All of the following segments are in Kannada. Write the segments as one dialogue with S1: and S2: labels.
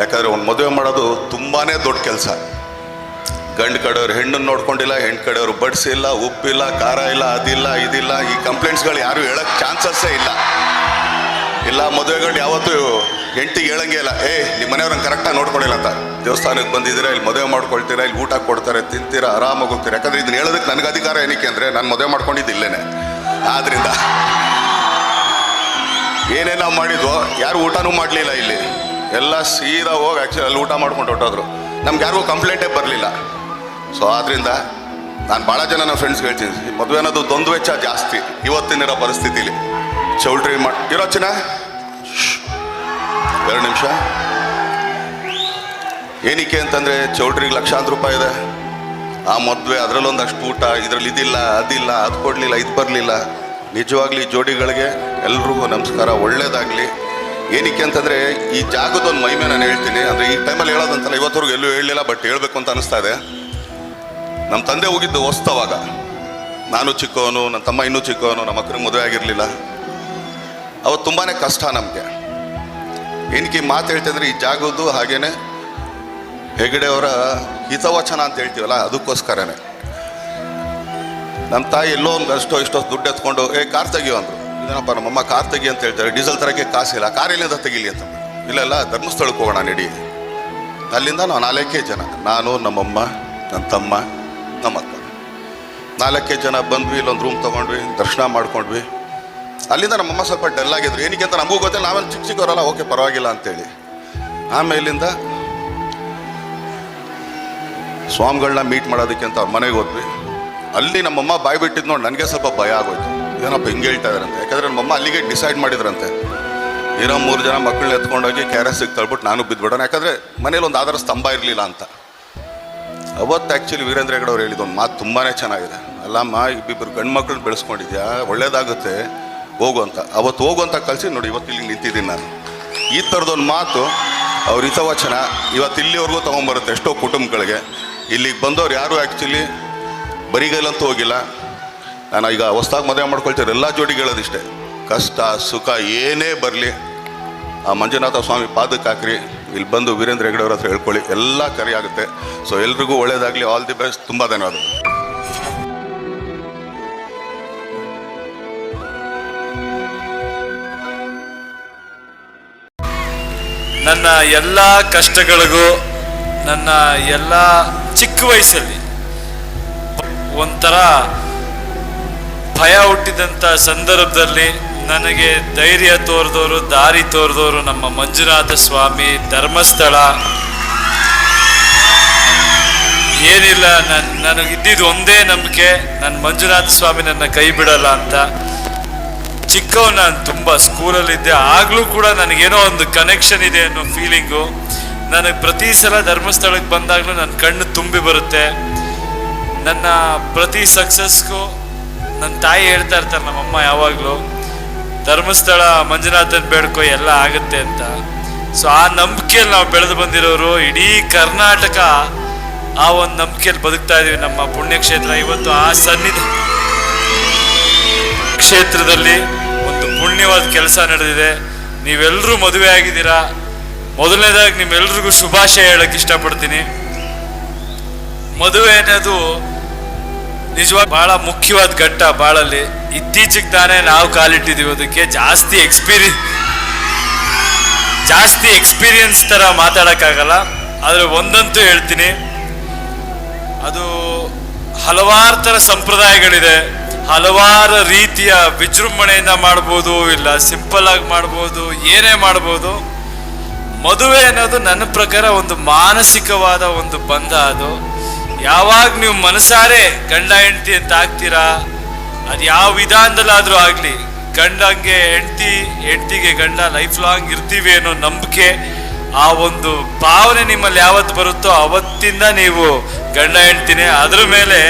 S1: ಯಾಕಂದ್ರೆ ಒಂದು ಮದುವೆ ಮಾಡೋದು ತುಂಬಾನೇ ದೊಡ್ಡ ಕೆಲಸ. ಗಂಡು ಕಡೆಯವ್ರು ಹೆಣ್ಣನ್ನು ನೋಡ್ಕೊಂಡಿಲ್ಲ ಹೆಣ್ಣು ಕಡೆಯವರು ಬಡಿಸಿಲ್ಲ ಉಪ್ಪಿಲ್ಲ, ಖಾರ ಇಲ್ಲ, ಅದಿಲ್ಲ, ಇದಿಲ್ಲ, ಈ ಕಂಪ್ಲೇಂಟ್ಸ್ಗಳು ಯಾರು ಹೇಳಕ್ ಚಾನ್ಸಸ್ಸೇ ಇಲ್ಲ. ಇಲ್ಲ, ಮದುವೆಗಳು ಯಾವತ್ತೂ ಹೆಂಡತಿಗೆ ಹೇಳಂಗೆ ಇಲ್ಲ. ಏ ನಿಮ್ಮ ಮನೆಯವ್ರನ್ನ ಕರೆಕ್ಟಾಗಿ ನೋಡ್ಕೊಂಡಿಲ್ಲ ಅಂತ. ದೇವಸ್ಥಾನಕ್ಕೆ ಬಂದಿದ್ದೀರಾ, ಇಲ್ಲಿ ಮದುವೆ ಮಾಡ್ಕೊಳ್ತೀರಾ, ಇಲ್ಲಿ ಊಟ ಕೊಡ್ತಾರೆ, ತಿಂತೀರಾ, ಆರಾಮಾಗಿ ಹೋಗ್ತೀರಾ? ಯಾಕಂದ್ರೆ ಇದನ್ನ ಹೇಳೋದಕ್ಕೆ ನನಗೆ ಅಧಿಕಾರ ಏನಕ್ಕೆ ಅಂದರೆ, ನಾನು ಮದುವೆ ಮಾಡ್ಕೊಂಡಿದ್ದು ಆದ್ರಿಂದ ಏನೇನು ನಾವು ಮಾಡಿದ್ವೋ, ಯಾರು ಊಟನೂ ಮಾಡಲಿಲ್ಲ ಇಲ್ಲಿ. ಎಲ್ಲ ಸೀದಾ ಹೋಗಿ ಆ್ಯಕ್ಚುಲಿ ಅಲ್ಲಿ ಊಟ ಮಾಡ್ಕೊಂಡು ಹೊಟ್ಟೋದ್ರು ನಮ್ಗೆ ಯಾರಿಗೂ ಕಂಪ್ಲೇಂಟೇ ಬರಲಿಲ್ಲ. ಸೊ ಆದ್ದರಿಂದ ನಾನು ಭಾಳ ಜನ ನನ್ನ ಫ್ರೆಂಡ್ಸ್ಗೆ ಹೇಳ್ತೀನಿ ಮದುವೆ ಅನ್ನೋದು ದ್ವಂದ್ವ ವೆಚ್ಚ ಜಾಸ್ತಿ ಇವತ್ತಿನಿರೋ ಪರಿಸ್ಥಿತಿಲಿ. ಚೌಲ್ಟ್ರಿ ಮಾಡಿ ಇರೋ ಚಿನ್ನ? ಎರಡು ನಿಮಿಷ. ಏನಕ್ಕೆ ಅಂತಂದರೆ ಚೌಲ್ಟ್ರಿಗೆ ಲಕ್ಷಾಂತರ ರೂಪಾಯಿ ಇದೆ. ಆ ಮದುವೆ ಅದರಲ್ಲೊಂದಷ್ಟು ಊಟ, ಇದರಲ್ಲಿ ಇದಿಲ್ಲ, ಅದಿಲ್ಲ, ಅದು ಕೊಡಲಿಲ್ಲ, ಇದು ಬರಲಿಲ್ಲ. ನಿಜವಾಗ್ಲಿ ಜೋಡಿಗಳಿಗೆ ಎಲ್ರಿಗೂ ನಮಸ್ಕಾರ, ಒಳ್ಳೇದಾಗಲಿ. ಏನಕ್ಕೆ ಅಂತಂದರೆ ಈ ಜಾಗದ ಒಂದು ಮಹಿಮೆ ನಾನು ಹೇಳ್ತೀನಿ. ಅಂದರೆ ಈ ಟೈಮಲ್ಲಿ ಹೇಳೋದಂತಲ್ಲ, ಇವತ್ತವರೆಗೂ ಎಲ್ಲೂ ಹೇಳಲಿಲ್ಲ ಬಟ್ ಹೇಳಬೇಕು ಅಂತ ಅನಿಸ್ತಾ ಇದೆ. ನಮ್ಮ ತಂದೆ ಹೋಗಿದ್ದು ಹೊಸ್ತವಾಗ ನಾನು ಚಿಕ್ಕವನು ನನ್ನ ತಮ್ಮ ಇನ್ನೂ ಚಿಕ್ಕವನು, ನಮ್ಮ ಅಕ್ಕನಿಗೆ ಮದುವೆ ಆಗಿರಲಿಲ್ಲ. ಅವತ್ತು ತುಂಬಾ ಕಷ್ಟ ನಮಗೆ. ಏನಕ್ಕೆ ಮಾತು ಹೇಳ್ತಿದ್ರೆ ಈ ಜಾಗದ್ದು ಹಾಗೇನೆ ಹೆಗಡೆಯವರ ಹಿತವಚನ ಅಂತ ಹೇಳ್ತೀವಲ್ಲ, ಅದಕ್ಕೋಸ್ಕರನೇ. ನಮ್ಮ ತಾಯಿ ಎಲ್ಲೋ ಒಂದು ಅಷ್ಟೋ ಇಷ್ಟೋ ದುಡ್ಡು ಎತ್ಕೊಂಡು, ಏ, ಕಾರ್ ತೆಗಿಯೋ ಅಂದರು. ಇದೇನಪ್ಪ ನಮ್ಮಮ್ಮ ಕಾರ್ ತೆಗಿ ಅಂತ ಹೇಳ್ತಾರೆ. ಡೀಸೆಲ್ ತರಕ್ಕೆ ಕಾಸಿಲ್ಲ ಕಾರ್ ಎಲ್ಲಿಂದ ತೆಗಿಲಿ ಅಂತ ಇಲ್ಲ ಧರ್ಮಸ್ಥಳಕ್ಕೆ ಹೋಗೋಣ, ನಡಿ. ಅಲ್ಲಿಂದ ನಾವು ನಾಲ್ಕೇ ಜನ. ನಾನು, ನಮ್ಮಮ್ಮ, ನನ್ನ ತಮ್ಮ ಅಮ್ಮ ನಾಲ್ಕೇ ಜನ ಬಂದ್ವಿ, ಇಲ್ಲೊಂದು ರೂಮ್ ತೊಗೊಂಡ್ವಿ, ದರ್ಶನ ಮಾಡ್ಕೊಂಡ್ವಿ. ಅಲ್ಲಿಂದ ನಮ್ಮಮ್ಮ ಸ್ವಲ್ಪ ಡಲ್ ಆಗಿದ್ರು. ಏನಕ್ಕೆ ಅಂತ ನಮಗೂ ಗೊತ್ತಿಲ್ಲ. ನಾವೇನು ಚಿಕ್ಕ ಚಿಕ್ಕವರಲ್ಲ. ಓಕೆ, ಪರವಾಗಿಲ್ಲ ಅಂತೇಳಿ. ಆಮೇಲಿಂದ ಸ್ವಾಮಿಗಳನ್ನ ಮೀಟ್ ಮಾಡೋದಕ್ಕೆ ಅಂತ ಅವ್ರ ಮನೆಗೆ ಹೋದ್ವಿ. ಅಲ್ಲಿ ನಮ್ಮಮ್ಮ ಬಾಯ್ಬಿಟ್ಟಿದ್ದು ನೋಡಿ, ನನಗೆ ಸ್ವಲ್ಪ ಭಯ ಆಗೋಯ್ತು. ಏನಪ್ಪ ಹಿಂಗೆ ಹೇಳ್ತಾ ಇದಾರಂತೆ? ಯಾಕಂದ್ರೆ ನಮ್ಮಮ್ಮ ಅಲ್ಲಿಗೆ ಡಿಸೈಡ್ ಮಾಡಿದ್ರಂತೆ. ಇರೋ ಮೂರು ಜನ ಮಕ್ಕಳನ್ನ ಎತ್ಕೊಂಡೋಗಿ ಕೆ ಆರ್ ತಳ್ಬಿಟ್ಟು ನಾನು ಬಿದ್ದುಬಿಡೋಣ ಯಾಕಂದರೆ ಮನೇಲಿ ಒಂದು ಆಧಾರ ಸ್ತಂಭ ಇರಲಿಲ್ಲ ಅಂತ. ಅವತ್ತು ಆ್ಯಕ್ಚುಲಿ ವೀರೇಂದ್ರ ಹೆಗಡೆ ಅವ್ರು ಹೇಳಿದ ಒಂದು ಮಾತು ತುಂಬಾ ಚೆನ್ನಾಗಿದೆ. ಅಲ್ಲಮ್ಮ ಇಬ್ಬಿಬ್ಬರು ಗಂಡು ಮಕ್ಕಳನ್ನ ಬೆಳೆಸ್ಕೊಂಡಿದ್ಯಾ? ಒಳ್ಳೇದಾಗುತ್ತೆ. ಹೋಗು ಅಂತ. ಅವತ್ತು ಹೋಗು ಅಂತ ಕಳಿಸಿ, ನೋಡಿ ಇವತ್ತು ಇಲ್ಲಿ ನಿಂತಿದ್ದೀನಿ ನಾನು. ಈ ಥರದೊಂದು ಮಾತು ಅವ್ರ ಹಿತವಚನ ಇವತ್ತು ಇಲ್ಲಿವರೆಗೂ ತೊಗೊಂಬರುತ್ತೆ ಎಷ್ಟೋ ಕುಟುಂಬಗಳಿಗೆ. ಇಲ್ಲಿಗೆ ಬಂದವ್ರು ಯಾರು ಆ್ಯಕ್ಚುಲಿ ಬರಿಗೈಲಂತೂ ಹೋಗಿಲ್ಲ. ನಾನು ಈಗ ಹೊಸ್ದಾಗಿ ಮದುವೆ ಮಾಡ್ಕೊಳ್ತೀರ ಎಲ್ಲ ಜೋಡಿಗೆ ಹೇಳೋದಿಷ್ಟೇ. ಕಷ್ಟ, ಸುಖ ಏನೇ ಬರಲಿ, ಆ ಮಂಜುನಾಥ ಸ್ವಾಮಿ ಪಾದಕ್ಕೆ ಹಾಕ್ರಿ. ಇಲ್ಲಿ ಬಂದು ವೀರೇಂದ್ರ ಹೆಗಡೆ ಅವ್ರ ಹತ್ರ ಹೇಳ್ಕೊಳ್ಳಿ. ಎಲ್ಲ ಕರಿ ಆಗುತ್ತೆ. ಸೊ ಎಲ್ರಿಗೂ ಒಳ್ಳೇದಾಗಲಿ. ಆಲ್ ದಿ ಬೆಸ್ಟ್ ತುಂಬ ಧನ್ಯವಾದ
S2: ನನ್ನ ಎಲ್ಲ ಕಷ್ಟಗಳಿಗೂ, ನನ್ನ ಎಲ್ಲ ಚಿಕ್ಕ ವಯಸ್ಸಲ್ಲಿ ಒಂಥರ ಭಯ ಹುಟ್ಟಿದಂಥ ಸಂದರ್ಭದಲ್ಲಿ ನನಗೆ ಧೈರ್ಯ ತೋರಿದವರು ದಾರಿ ತೋರಿದವರು ನಮ್ಮ ಮಂಜುನಾಥ ಸ್ವಾಮಿ ಧರ್ಮಸ್ಥಳ. ಏನಿಲ್ಲ, ನನ್ ಇದ್ದಿದ್ದು ಒಂದೇ ನಂಬಿಕೆ ನನ್ನ ಮಂಜುನಾಥ ಸ್ವಾಮಿ ನನ್ನ ಕೈ ಬಿಡಲ್ಲ ಅಂತ. ಚಿಕ್ಕವ್ ನಾನು ತುಂಬ ಸ್ಕೂಲಲ್ಲಿದ್ದೆ, ಆಗಲೂ ಕೂಡ ನನಗೇನೋ ಒಂದು ಕನೆಕ್ಷನ್ ಇದೆ ಅನ್ನೋ ಫೀಲಿಂಗು ನನಗೆ ಪ್ರತಿ ಸಲ ಧರ್ಮಸ್ಥಳಕ್ಕೆ ಬಂದಾಗಲೂ ನನ್ನ ಕಣ್ಣು ತುಂಬಿ ಬರುತ್ತೆ. ನನ್ನ ಪ್ರತಿ ಸಕ್ಸಸ್ಗೂ ನನ್ನ ತಾಯಿ ಹೇಳ್ತಾ ಇರ್ತಾರೆ ನಮ್ಮಮ್ಮ ಯಾವಾಗಲೂ, ಧರ್ಮಸ್ಥಳ, ಮಂಜುನಾಥನ್ ಬೇಡ್ಕೊ, ಎಲ್ಲ ಆಗುತ್ತೆ ಅಂತ. ಸೊ ಆ ನಂಬಿಕೆಯಲ್ಲಿ ನಾವು ಬೆಳೆದು ಬಂದಿರೋರು ಇಡೀ ಕರ್ನಾಟಕ ಆ ಒಂದು ನಂಬಿಕೆಯಲ್ಲಿ ಬದುಕ್ತಾ ಇದೀವಿ ನಮ್ಮ ಪುಣ್ಯಕ್ಷೇತ್ರ. ಇವತ್ತು ಆ ಸನ್ನಿಧ ಕ್ಷೇತ್ರದಲ್ಲಿ ಒಂದು ಪುಣ್ಯವಾದ ಕೆಲಸ ನಡೆದಿದೆ. ನೀವೆಲ್ಲರೂ ಮದುವೆ ಆಗಿದ್ದೀರಾ? ಮೊದಲನೇದಾಗಿ ನಿಮ್ಮೆಲ್ರಿಗೂ ಶುಭಾಶಯ ಹೇಳಕ್ಕೆ ಇಷ್ಟಪಡ್ತೀನಿ. ಮದುವೆ ಅನ್ನೋದು ನಿಜವಾಗಿ ಬಹಳ ಮುಖ್ಯವಾದ ಘಟ್ಟ ಬಾಳಲ್ಲಿ. ಇತ್ತೀಚೆಗೆ ತಾನೇ ನಾವು ಕಾಲಿಟ್ಟಿದ್ದೀವಿ ಅದಕ್ಕೆ ಜಾಸ್ತಿ ಎಕ್ಸ್ಪೀರಿಯನ್ಸ್ ಜಾಸ್ತಿ ಎಕ್ಸ್ಪೀರಿಯನ್ಸ್ ತರ ಮಾತಾಡೋಕ್ಕಾಗಲ್ಲ. ಆದರೆ ಒಂದಂತೂ ಹೇಳ್ತೀನಿ. ಅದು ಹಲವಾರು ಥರ ಸಂಪ್ರದಾಯಗಳಿದೆ. ಹಲವಾರು ರೀತಿಯ ವಿಜೃಂಭಣೆಯಿಂದ ಮಾಡ್ಬೋದು, ಇಲ್ಲ ಸಿಂಪಲ್ ಆಗಿ ಮಾಡ್ಬೋದು, ಏನೇ ಮಾಡ್ಬೋದು. ಮದುವೆ ಅನ್ನೋದು ನನ್ನ ಪ್ರಕಾರ ಒಂದು ಮಾನಸಿಕವಾದ ಒಂದು ಬಂಧ ಅದು. ಯಾವಾಗ ನೀವು ಮನಸಾರೆ ಗಂಡ ಹೆಂಡತಿ ಅಂತ ಆಗ್ತೀರಾ? ಅದು ಯಾವ ವಿಧಾನದಲ್ಲಾದರೂ ಆಗಲಿ. ಗಂಡಂಗೆ ಹೆಂಡತಿ, ಹೆಂಡತಿಗೆ ಗಂಡ ಲೈಫ್ ಲಾಂಗ್ ಇರ್ತೀವಿ ಅನ್ನೋ ನಂಬಿಕೆ, ಆ ಒಂದು ಭಾವನೆ ನಿಮ್ಮಲ್ಲಿ ಯಾವತ್ತು ಬರುತ್ತೋ ಅವತ್ತಿಂದ ನೀವು ಗಂಡ ಹೆಂಡ್ತಿನೇ. ಅದ್ರ ಮೇಲೆ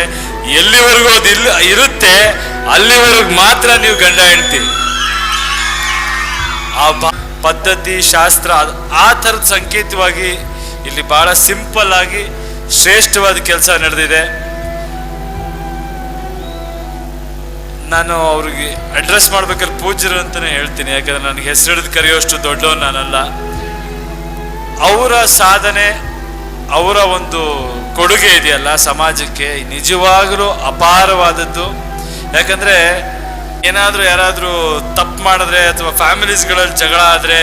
S2: ಎಲ್ಲಿವರೆಗೂ ಅದು ಇಲ್ಲ ಇರುತ್ತೆ, ಅಲ್ಲಿವರೆಗೂ ಮಾತ್ರ ನೀವು ಗಂಡ ಹೆಂಡ್ತಿ. ಆ ಪದ್ಧತಿ, ಶಾಸ್ತ್ರ, ಆ ಥರದ ಸಂಕೇತವಾಗಿ ಇಲ್ಲಿ ಬಹಳ ಸಿಂಪಲ್ ಆಗಿ ಶ್ರೇಷ್ಠವಾದ ಕೆಲಸ ನಡೆದಿದೆ. ನಾನು ಅವ್ರಿಗೆ ಅಡ್ರೆಸ್ ಮಾಡ್ಬೇಕಾದ್ರೆ ಪೂಜ್ಯರು ಅಂತಾನೆ ಹೇಳ್ತೀನಿ. ಯಾಕಂದ್ರೆ ನನಗೆ ಹೆಸರು ಹಿಡಿದು ಕರೆಯೋಷ್ಟು ದೊಡ್ಡವನು ನಾನಲ್ಲ. ಅವರ ಸಾಧನೆ, ಅವರ ಒಂದು ಕೊಡುಗೆ ಇದೆಯಲ್ಲ ಸಮಾಜಕ್ಕೆ ನಿಜವಾಗಲೂ ಅಪಾರವಾದದ್ದು. ಯಾಕಂದ್ರೆ ಏನಾದರೂ ಯಾರಾದರೂ ತಪ್ಪು ಮಾಡಿದ್ರೆ ಅಥವಾ ಫ್ಯಾಮಿಲೀಸ್ಗಳಲ್ಲಿ ಜಗಳ ಆದರೆ,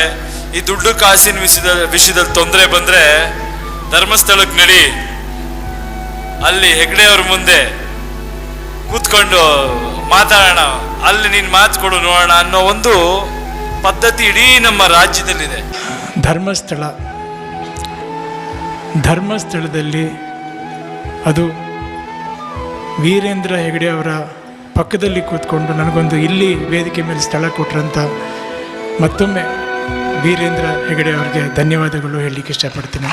S2: ಈ ದುಡ್ಡು ಕಾಸಿನ ವಿಷಯದ ವಿಷಯದಲ್ಲಿ ತೊಂದರೆ ಬಂದರೆ ಧರ್ಮಸ್ಥಳಕ್ಕೆ ನಡಿ. ಅಲ್ಲಿ ಹೆಗ್ಡೆ ಅವ್ರ ಮುಂದೆ ಕೂತ್ಕೊಂಡು ಮಾತಾಡೋಣ. ಅಲ್ಲಿ ನೀನು ಮಾತು ಕೊಡು, ನೋಡೋಣ ಅನ್ನೋ ಒಂದು ಪದ್ಧತಿ ಇಡೀ ನಮ್ಮ ರಾಜ್ಯದಲ್ಲಿದೆ.
S3: ಧರ್ಮಸ್ಥಳ. ಧರ್ಮಸ್ಥಳದಲ್ಲಿ ಅದು ವೀರೇಂದ್ರ ಹೆಗಡೆ ಅವರ ಪಕ್ಕದಲ್ಲಿ ಕೂತ್ಕೊಂಡು ನನಗೊಂದು ಇಲ್ಲಿ ವೇದಿಕೆ ಮೇಲೆ ಸ್ಥಳ ಕೊಟ್ರಂತ ಮತ್ತೊಮ್ಮೆ ವೀರೇಂದ್ರ ಹೆಗಡೆ ಅವರಿಗೆ ಧನ್ಯವಾದಗಳು ಹೇಳಲಿಕ್ಕೆ ಇಷ್ಟಪಡ್ತೀನಿ.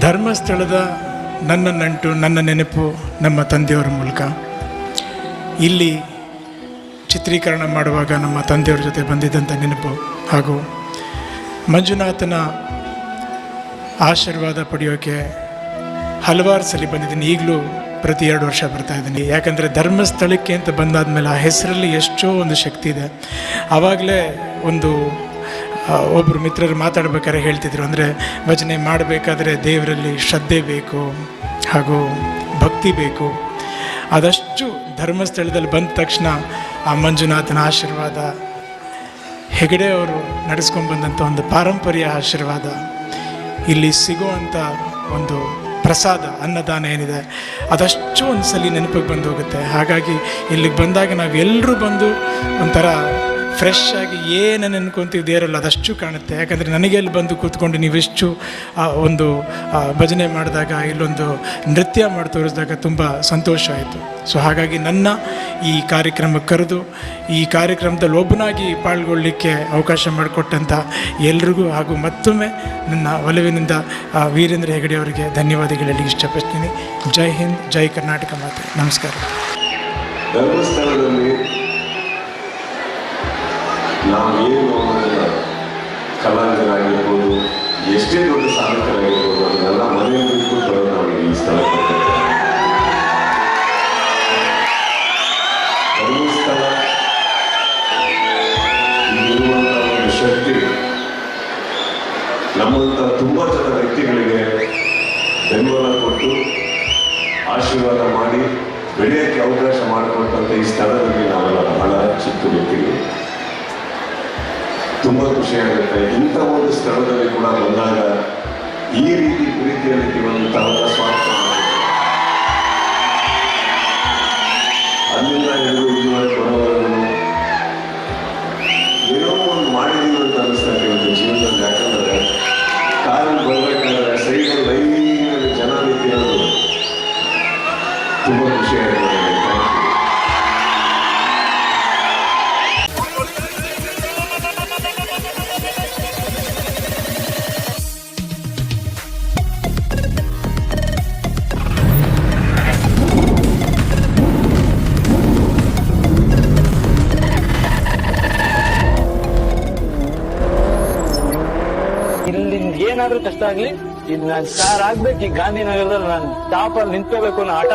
S3: ಧರ್ಮಸ್ಥಳದ ನನ್ನ ನಂಟು, ನನ್ನ ನೆನಪು ನಮ್ಮ ತಂದೆಯವರ ಮೂಲಕ. ಇಲ್ಲಿ ಚಿತ್ರೀಕರಣ ಮಾಡುವಾಗ ನಮ್ಮ ತಂದೆಯವ್ರ ಜೊತೆ ಬಂದಿದ್ದಂಥ ನೆನಪು ಹಾಗೂ ಮಂಜುನಾಥನ ಆಶೀರ್ವಾದ ಪಡೆಯೋಕೆ ಹಲವಾರು ಸಲ ಬಂದಿದ್ದೀನಿ. ಈಗಲೂ ಪ್ರತಿ ಎರಡು ವರ್ಷ ಬರ್ತಾ ಇದ್ದೀನಿ. ಯಾಕಂದರೆ ಧರ್ಮಸ್ಥಳಕ್ಕೆ ಅಂತ ಬಂದಾದ ಮೇಲೆ ಆ ಹೆಸರಲ್ಲಿ ಎಷ್ಟೋ ಒಂದು ಶಕ್ತಿ ಇದೆ. ಆವಾಗಲೇ ಒಂದು ಒಬ್ಬರು ಮಿತ್ರರು ಮಾತಾಡ್ಬೇಕಾದ್ರೆ ಹೇಳ್ತಿದ್ರು. ಅಂದರೆ ಭಜನೆ ಮಾಡಬೇಕಾದ್ರೆ ದೇವರಲ್ಲಿ ಶ್ರದ್ಧೆ ಬೇಕು ಹಾಗೂ ಭಕ್ತಿ ಬೇಕು. ಆದಷ್ಟು ಧರ್ಮಸ್ಥಳದಲ್ಲಿ ಬಂದ ತಕ್ಷಣ ಆ ಮಂಜುನಾಥನ ಆಶೀರ್ವಾದ, ಹೆಗಡೆ ಅವರು ನಡೆಸ್ಕೊಂಡ್ಬಂದಂಥ ಒಂದು ಪಾರಂಪರ್ಯ ಆಶೀರ್ವಾದ, ಇಲ್ಲಿ ಸಿಗುವಂಥ ಒಂದು ಪ್ರಸಾದ, ಅನ್ನದಾನ ಏನಿದೆ ಅದಷ್ಟು ಒಂದು ಸಲ ನೆನಪಿಗೆ ಬಂದು ಹೋಗುತ್ತೆ. ಹಾಗಾಗಿ ಇಲ್ಲಿಗೆ ಬಂದಾಗ ನಾವೆಲ್ಲರೂ ಬಂದು ಒಂಥರ ಫ್ರೆಶ್ ಆಗಿ ಏನು ನೆನ್ಕೊಂತೀವಿ ದೇವರಲ್ಲಿ ಅದಷ್ಟು ಕಾಣುತ್ತೆ. ಯಾಕಂದರೆ ನನಗೆ ಅಲ್ಲಿ ಬಂದು ಕೂತ್ಕೊಂಡು ನೀವೆಷ್ಟು ಆ, ಒಂದು ಭಜನೆ ಮಾಡಿದಾಗ ಇಲ್ಲೊಂದು ನೃತ್ಯ ಮಾಡಿ ತೋರಿಸಿದಾಗ ತುಂಬ ಸಂತೋಷ ಆಯಿತು. ಸೊ ಹಾಗಾಗಿ ನನ್ನ ಈ ಕಾರ್ಯಕ್ರಮ ಕರೆದು ಈ ಕಾರ್ಯಕ್ರಮದಲ್ಲಿ ಒಬ್ಬನಾಗಿ ಪಾಲ್ಗೊಳ್ಳಲಿಕ್ಕೆ ಅವಕಾಶ ಮಾಡಿಕೊಟ್ಟಂಥ ಎಲ್ರಿಗೂ ಹಾಗೂ ಮತ್ತೊಮ್ಮೆ ನನ್ನ ಒಲವಿನಿಂದ ವೀರೇಂದ್ರ ಹೆಗಡೆ ಅವರಿಗೆ ಧನ್ಯವಾದಗಳು ಇಷ್ಟಪಡ್ತೀನಿ. ಜೈ ಹಿಂದ್ ಜೈ ಕರ್ನಾಟಕ ಮಾತೆ. ನಮಸ್ಕಾರ.
S4: ಧರ್ಮಸ್ಥಳದಲ್ಲಿ ನಾವೇನು ಏನು ಕಲಾವಿದರಾಗಿರ್ಬೋದು, ಎಷ್ಟೇ ದೊಡ್ಡ ಸಾಧಕರಾಗಿರ್ಬೋದು, ಅದನ್ನೆಲ್ಲ ಮನೆಯಲ್ಲಿ ಬಿಟ್ಟು ನಾವು ಈ ಬರ್ತಿದ್ದೇವೆ. ಧರ್ಮಸ್ಥಳ ಇಲ್ಲಿರುವಂಥ ಶಕ್ತಿ, ನಮ್ಮಂಥ ತುಂಬ ಜನ ವ್ಯಕ್ತಿಗಳಿಗೆ ಬೆಂಬಲ ಕೊಟ್ಟು ಆಶೀರ್ವಾದ ಮಾಡಿ, ಬೆಳೆಯೋಕ್ಕೆ ಅವಕಾಶ ಮಾಡಿಕೊಟ್ಟಂತ ಈ ಸ್ಥಳದಲ್ಲಿ ನಾವೆಲ್ಲ ಬಹಳ ಚಿಕ್ಕ ವ್ಯಕ್ತಿಗಳು ತುಂಬ ಖುಷಿಯಾಗುತ್ತೆ ಇಂಥ ಒಂದು ಸ್ಥಳದಲ್ಲಿ ಕೂಡ ಬಂದಾಗ ಈ ರೀತಿ ಪ್ರೀತಿಯಲ್ಲಿ ಇರುವಂತಹ ಸ್ವಾರ್ಥ. ಅಲ್ಲಿಂದ
S5: ಇಲ್ಲಿ ಏನಾದ್ರೂ ಕಷ್ಟ ಆಗ್ಲಿ, ಇದು ನಾನು ಸ್ಟಾರ್ ಆಗ್ಬೇಕು ಈ ಗಾಂಧಿನಗರದಲ್ಲಿ, ನಾನು ಟಾಪ್ ಅಲ್ಲಿ ನಿಂತ್ಕೋಬೇಕು ಅನ್ನೋ ಆಟ